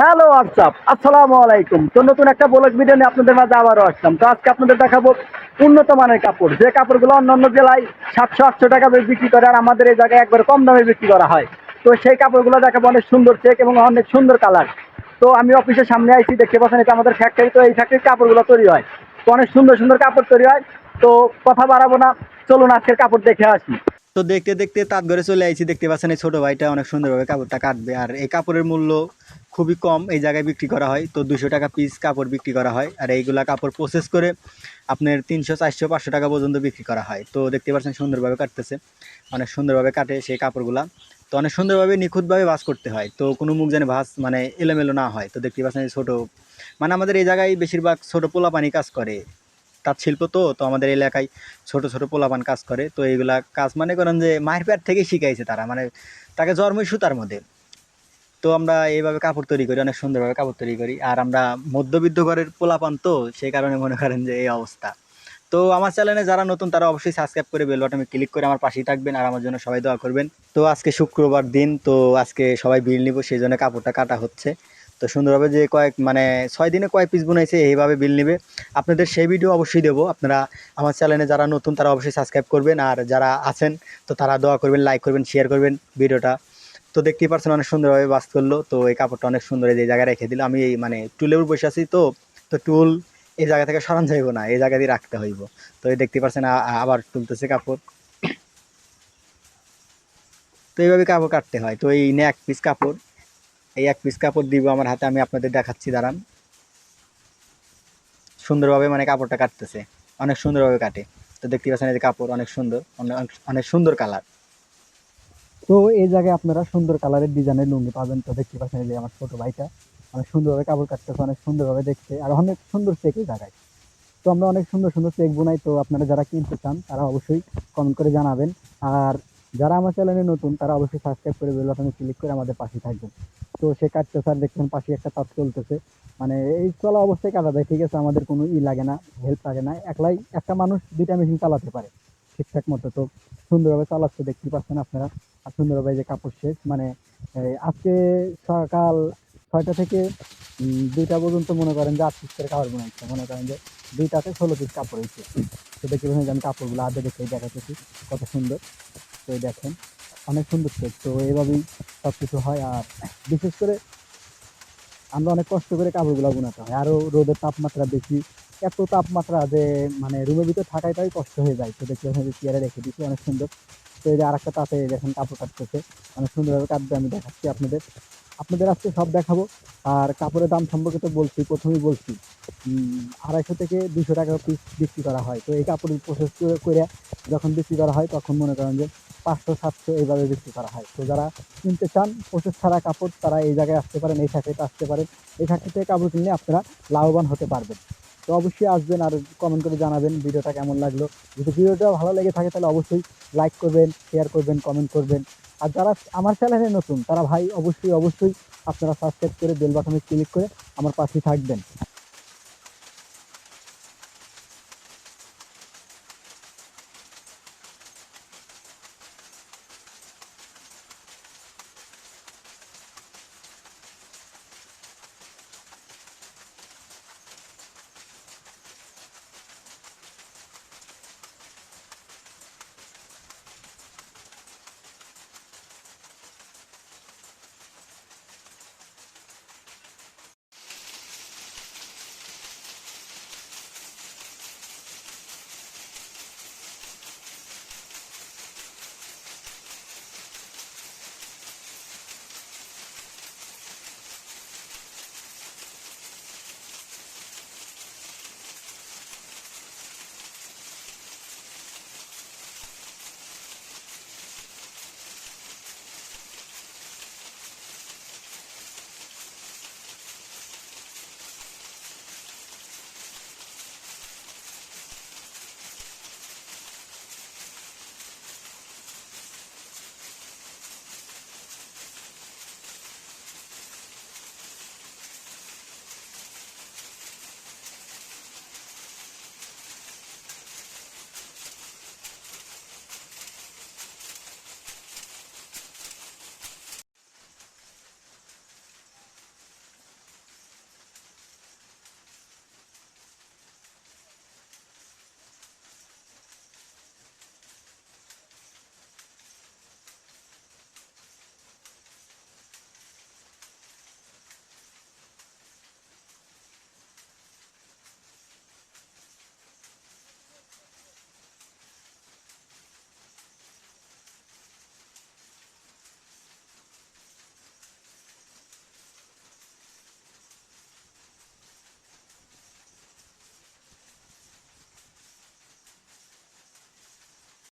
Hello WhatsApp আসসালামু আলাইকুম তো নতুন একটা ব্লগ ভিডিও নিয়ে আপনাদের মাঝে আবারও আসলাম। তো আজকে আপনাদের দেখাবো উন্নত মানের কাপড়। যে কাপড়গুলো অন্য অন্য জেলায় সাতশো, আটশো টাকা বিক্রি করে আর আমাদের এই জায়গায় একবার কম দামে বিক্রি করা হয়। তো সেই কাপড়গুলো দেখাবো অনেক সুন্দর চেক এবং অনেক সুন্দর কালার তো আমি অফিসের সামনে আইছি, দেখতে পাচ্ছেন এটা আমাদের ফ্যাক্টরি তো এই ফ্যাক্টরির কাপড়গুলো তৈরি হয়। তো অনেক সুন্দর সুন্দর কাপড় তৈরি হয়। তো কথা বাড়াবো না, চলুন আজকের কাপড় দেখে আসি। তো দেখতে দেখতে তাঁত ঘরে চলে আইছি, দেখতে পাচ্ছেন এই ছোটো ভাইটা অনেক সুন্দরভাবে কাপড়টা কাটবে। আর এই কাপড়ের মূল্য খুবই কম এই জায়গায় বিক্রি করা হয়। তো দুশো টাকা পিস কাপড় বিক্রি করা হয় আর এইগুলা কাপড় প্রসেস করে আপনার তিনশো, চারশো, পাঁচশো টাকা পর্যন্ত বিক্রি করা হয়। তো দেখতে পাচ্ছেন সুন্দরভাবে কাটতেছে। অনেক সুন্দরভাবে কাটে সেই কাপড়গুলা। তো অনেক সুন্দরভাবে নিখুঁতভাবে ভাঁজ করতে হয়। তো কোনো মুখ যেন ভাঁজ মানে এলোমেলো না হয়। তো দেখতে পাচ্ছেন ছোটো মানে আমাদের এই জায়গায় বেশিরভাগ ছোটো পোলাপানি কাজ করে। তাঁত শিল্প তো তো আমাদের এলাকায় ছোট ছোট পোলাপান কাজ করে। তো এইগুলা কাজ মানে করেন যে মায়ের পেট থেকেই শিখাইছে তারা। মানে তাকে জন্মই সুতার মধ্যে। তো আমরা এইভাবে কাপড় তৈরি করি, অনেক সুন্দরভাবে কাপড় তৈরি করি। আর আমরা মধ্যবিত্ত ঘরের পোলাপান তো, সেই কারণে মনে করেন যে এই অবস্থা। তো আমার চ্যানেলে যারা নতুন, তারা অবশ্যই সাবস্ক্রাইব করে বেল বাটনে ক্লিক করে আমার পাশেই থাকবেন আর আমার জন্য সবাই দোয়া করবেন। তো আজকে শুক্রবার দিন, তো আজকে সবাই বিল নিব, সেই জন্য কাপড়টা কাটা হচ্ছে। তো সুন্দরভাবে যে কয়েক মানে ছয় দিনে কয়েক পিস বুনাইছে, এইভাবে বিল নিবে। আপনাদের সেই ভিডিও অবশ্যই দেবো। আপনারা আমার চ্যানেলে যারা নতুন, তারা অবশ্যই সাবস্ক্রাইব করবেন। আর যারা আছেন, তো তারা দোয়া করবেন লাইক করবেন শেয়ার করবেন। ভিডিওটা তো দেখতেই পারছেন অনেক সুন্দরভাবে বাস করল। তো এই কাপড়টা অনেক সুন্দর এই জায়গায় রেখে দিল। আমি এই মানে টুলের উপর বসে আছি তো তো টুল এই জায়গা থেকে সরান যাইব না, এই জায়গা দিয়ে রাখতে হইব। তো এই দেখতে আ- আবার তুলতেছে কাপড়। তো এইভাবে কাপড় কাটতে হয়। তো এই নে এক পিস কাপড়, এই এক পিস কাপড় দিব আমার হাতে, আমি আপনাদের দেখাচ্ছি, দাঁড়ান। সুন্দরভাবে মানে কাপড়টা কাটতেছে, অনেক সুন্দরভাবে কাটে। তো দেখতে পাচ্ছেন এই যে কাপড় অনেক সুন্দর অনেক সুন্দর কালার। তো এই জায়গায় আপনারা সুন্দর কালারের ডিজাইনের লুঙ্গি পাবেন। তো দেখতে পাচ্ছেন এই আমার ছোট ভাইটা, অনেক সুন্দরভাবে কাপড় কাটতেছে, অনেক সুন্দরভাবে দেখতে, আর অনেক সুন্দর চেক এই জায়গায়। তো আমরা অনেক সুন্দর সুন্দর চেক বোনাই, তো আপনারা যারা কিনতে চান, তারা অবশ্যই কমেন্ট করে জানাবেন। আর যারা আমার চ্যানেলে নতুন, তারা অবশ্যই সাবস্ক্রাইব করে বেল বাটনে ক্লিক করে আমাদের পাশে থাকবেন। তো সে কাটতে আর দেখছেন পাশে একটা তাঁত চলতেছে। মানে এই চলা অবস্থায় কাটা যায় ঠিক আছে, আমাদের কোনো ই লাগে না হেল্প লাগে না। একলাই একটা মানুষ দুইটা মেশিন চালাতে পারে। ঠিকঠাক মতো তো সুন্দরভাবে চালাচ্ছে দেখতে পাচ্ছেন আপনারা। আর সুন্দরভাবে যে কাপড় শেষ মানে আজকে সকাল ছয়টা থেকে দুইটা পর্যন্ত মনে করেন যে আট পিস করে কাপড় বানাইছে মনে করেন যে দুইটাতে ষোলো পিস কাপড় হয়েছে। তো দেখতে পাচ্ছেন যে আমি কাপড়গুলো আগে দেখে দেখাতেছি, কত সুন্দর। তো দেখেন, অনেক সুন্দর সেট তো এইভাবেই সব কিছু হয়। আর বিশেষ করে আমরা অনেক কষ্ট করে কাপড়গুলো বোনাতে হয়। আরও রোদের তাপমাত্রা বেশি এত তাপমাত্রা যে মানে রুমের ভিতরে থাকাটাই কষ্ট হয়ে যায়। তো পাচ্ছেন যে চেয়ারে রেখে দিচ্ছি অনেক সুন্দর। তো এই যে আর একটা তাতে দেখেন কাপড় কাটতেছে, অনেক সুন্দরভাবে কাটবে, আমি দেখাচ্ছি আপনাদের। আপনাদের আজকে সব দেখাবো। আর কাপড়ের দাম সম্পর্কে তো বলছি, প্রথমেই বলছি আড়াইশো থেকে দুশো টাকা পিস বিক্রি করা হয়। তো এই কাপড় প্রসেস করে যখন বিক্রি করা হয়, তখন মনে করেন যে পাঁচশো, সাতশো এইভাবে বিক্রি করা হয়। তো যারা কিনতে চান প্রসেস ছাড়া কাপড়, তারা এই জায়গায় আসতে পারেন, এই ফ্যাক্টরিতে আসতে পারেন। এই ফ্যাক্টরি থেকে কাপড় কিনলে আপনারা লাভবান হতে পারবেন। তো অবশ্যই আসবেন আর কমেন্ট করে জানাবেন ভিডিওটা কেমন লাগল। যদি ভিডিওটা ভালো লেগে থাকে তাহলে অবশ্যই লাইক করবেন শেয়ার করবেন কমেন্ট করবেন। আর যারা আমার চ্যানেলে নতুন, তারা ভাই অবশ্যই অবশ্যই আপনারা সাবস্ক্রাইব করে বেল বাটনে ক্লিক করে আমার পাশে থাকবেন।